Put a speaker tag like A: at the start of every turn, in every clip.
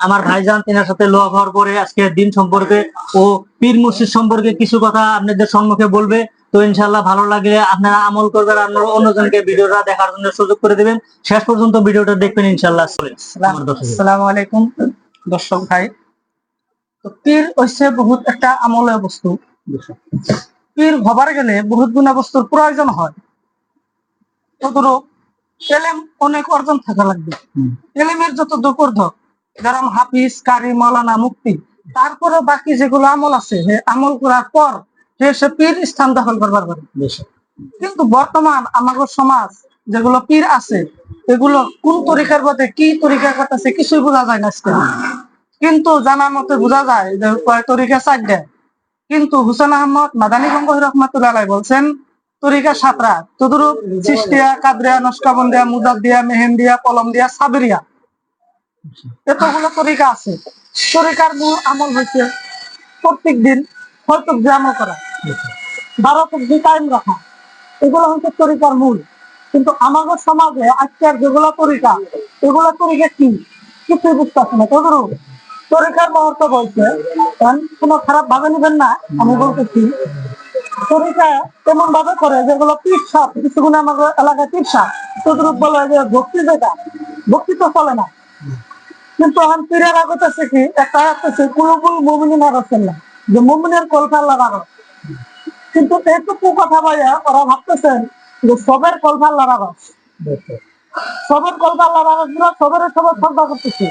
A: আমার ভাইজান তেনার সাথে লোয়া হওয়ার পরে আজকে দিন সম্পর্কে ও পীর মুর্শিদ সম্পর্কে কিছু কথা আপনাদের সম্মুখে বলবে। তো ইনশাল্লাহ ভালো লাগলে আপনারা আমল করবেন আর অন্যজনকে ভিডিওটা দেখার জন্য সুযোগ করে দিবেন। শেষ পর্যন্ত ভিডিওটা দেখবেন ইনশাল্লাহ
B: আসসালামু আলাইকুম দর্শক ভাই। তো পীর হচ্ছে বহুত একটা আমলের বস্তু। পীর হবার গেলে বহুত গুণা বস্তুর প্রয়োজন হয়। তদরূপ এলেম অনেক অর্জন থাকা লাগবে। এলেমের যত দুর্ধক যেরকম হাফিজ কারি মৌলানা মুক্তি তারপরে বাকি যেগুলো আমল আছে আমল করার পর সে পীর স্থান দখল করবার পারে। কিন্তু বর্তমান আমাদের সমাজ যেগুলো পীর আছে এগুলো কোন তরিকার মধ্যে কি তরিকা করতেছে কিছুই বোঝা যায় না আজকে। কিন্তু জানার মতে বোঝা যায় যে কয় তরিকা চারটা কিন্তু হুসেন আহমদ মাদানী গঙ্গোহী রহমাতুল্লাহ বলছেন তরিকা সাতরা। তদুরূপ সৃষ্টিয়া কাদরিয়া নস্কাবন্দিয়া মুদাদ্দিয়া মেহেন্দিয়া কলম দিয়া সাবেরিয়া। এতগুলো তরিকা আছে। তরিকার মূল আমল প্রত্যেক দিন হয়তো আমল করা। বারো টাইম রাখা, এগুলো হচ্ছে তরিকার মূল। কিন্তু আমাদের সমাজে আজকের যেগুলো তরিকা, এগুলো তরিকা কি? কিছুই না। তদরূপ তরিকার মহত্ব বলছে কোনো খারাপ ভাবে নেবেন না, আমি বলতেছি, তরিকা তেমন ভাবে করে যেগুলো পীর সাপ কিছুগুলো আমাদের এলাকায় পীর সাপ বলে যে ভক্তি যেটা, ভক্তি তো চলে না। কিন্তু এখন পীরের আছে কি, একটা আছে কুলুবুল মুমিনিন না, যে মুমিনের কলফা আল্লাহর আগত কিন্তু এইটুকু কথা বলে ওরা ভাবতেছেন যে সবের কলফা আল্লাহর আগত সবের কলফা আল্লাহর আগত সবের সবার শ্রদ্ধা করতেছে।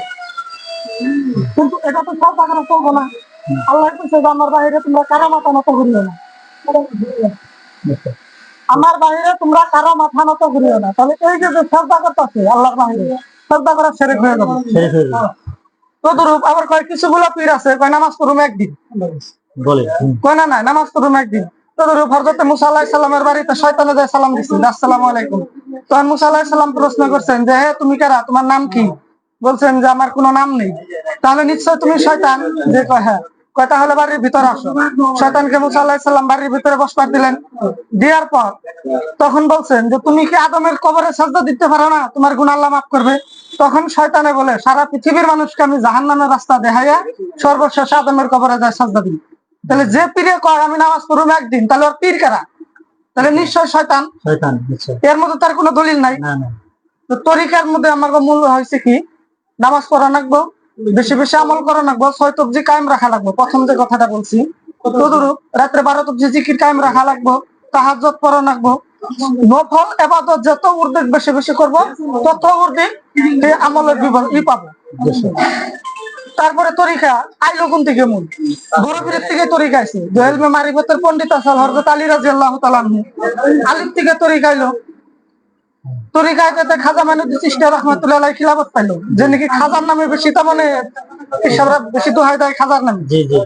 B: কিন্তু এটা তো শ্রদ্ধা করা চলবো না। আল্লাহ কইছে যে আমার বাইরে তোমরা কারও মাথা নত ঘুরিও না। আমার বাইরে তোমরা কারও মাথা নত ঘুরিও না। তাহলে এই যে শ্রদ্ধা করতেছে আল্লাহর বাইরে শ্রদ্ধা করা হয়ে যাবে। তদরূপ আবার কয় কিছুগুলো পীর আছে কয় নামাজ পড়ুম একদিন।
A: বলে
B: কয় না না নামাজ পড়ুম একদিন। তদরূপ হরজতে মুসা বাড়িতে শয়তানে যায় সালাম আসসালামু আলাইকুম। তখন মুসা আলাইহিস সালাম প্রশ্ন করছেন যে হ্যাঁ তুমি কারা? তোমার নাম কি? বলছেন যে আমার কোনো নাম নেই। তাহলে নিশ্চয় তুমি শয়তান? যে কয় হ্যাঁ। কয় তাহলে বাড়ির ভিতরে আসো? শয়তানকে মুসা আলাইহিস সালাম বাড়ির ভিতরে বসবার দিলেন। দেওয়ার পর তখন বলছেন যে তুমি কি আদমের কবরে সাজদা দিতে পারো না? তোমার গুণ আল্লাহ মাফ করবে। তখন শয়তানে বলে সারা পৃথিবীর মানুষকে আমি জাহান্নামের রাস্তা দেখাইয়া সর্বশেষ আদমের কবরে যায় সাজদা দিই তাহলে যে পীরে কয় আমি নামাজ পড়ুম একদিন তাহলে ওর পীর কারা? তাহলে নিশ্চয় শয়তান।
A: শয়তান
B: এর মধ্যে তার কোনো দলিল নাই। তো তরিকার মধ্যে আমার মূল হয়েছে কি? নামাজ পড়া লাগবো? বেশি বেশি আমল করা লাগবো ছয় তবজি কায়েম রাখা লাগবো। প্রথম যে কথাটা বলছি, তদরূপ রাত্রে বারো তবজি জিকির কায়েম রাখা লাগবো তাহাজ্জত পড়া লাগবো। নফল এবাদত যত উর্দিক বেশি বেশি করব, তত উর্দিক আমলের বিবর ই পাবো। তারপরে তরিকা, আইলো কোন থেকে মূল? গরবিরের থেকে তরিকা আছে দোয়েলমে মারিফতের পণ্ডিত আসাল হরজত আলী রাজি আল্লাহ আলির থেকে তরিকা আইলো। খাজা সৃষ্টি রহমতুল্লাহ আলাই খিলাফত পাইলো। যে নাকি খাজার নামে বেশি তার মানে এসবরা বেশি দোহাই দেয় খাজার নামে।
A: জি জি।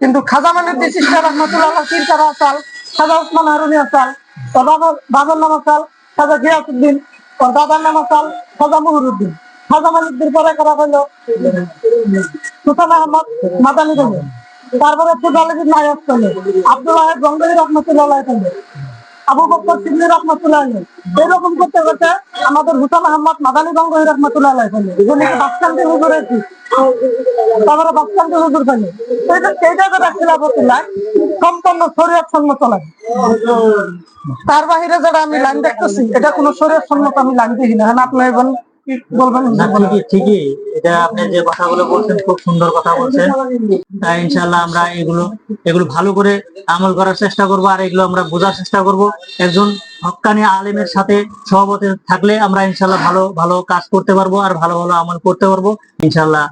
B: কিন্তু খাজা সৃষ্টি রহমতুল্লাহ আলাই আসাল খাজা উসমান হারুনি আসাল বাবার বাবার নাম আসাল খাজা গিয়াসুদ্দিন ওর দাদার নাম আসাল খাজা মহুরুদ্দিন। খাজা মালিকদের পরে করা হলো সুলতান আহমদ মাদানি তারপরে নায়ক আব্দুল্লাহ রহমতুল্লাহ আবু বক্কর সিদ্দি রহমতুল্লাহ এরকম করতে করতে আমাদের হুসান আহমদ মাদানী গঙ্গলি রহমতুল্লাহ যিনি বাসকান্দি হুজুরের কি তারপরে বাসকান্দি হুজুর ফেলে সেইটা যেটা খিলাফতুল্লাহ সম্পূর্ণ শরীয়ত সম্মত লাগে। তার বাহিরে যেটা আমি লাইন দেখতেছি, এটা কোনো শরীয়ত সম্মত আমি লাইন দেখি না। হ্যাঁ আপনি এখন কি
A: ঠিকই? এটা আপনি যে কথাগুলো বলছেন, খুব সুন্দর কথা বলছেন। তাই ইনশাল্লাহ আমরা এগুলো এগুলো ভালো করে আমল করার চেষ্টা করব আর এগুলো আমরা বোঝার চেষ্টা করব। একজন হক্কানি আলেমের সাথে সহমতে থাকলে আমরা ইনশাল্লাহ ভালো ভালো কাজ করতে পারব আর ভালো ভালো আমল করতে পারব। ইনশাল্লাহ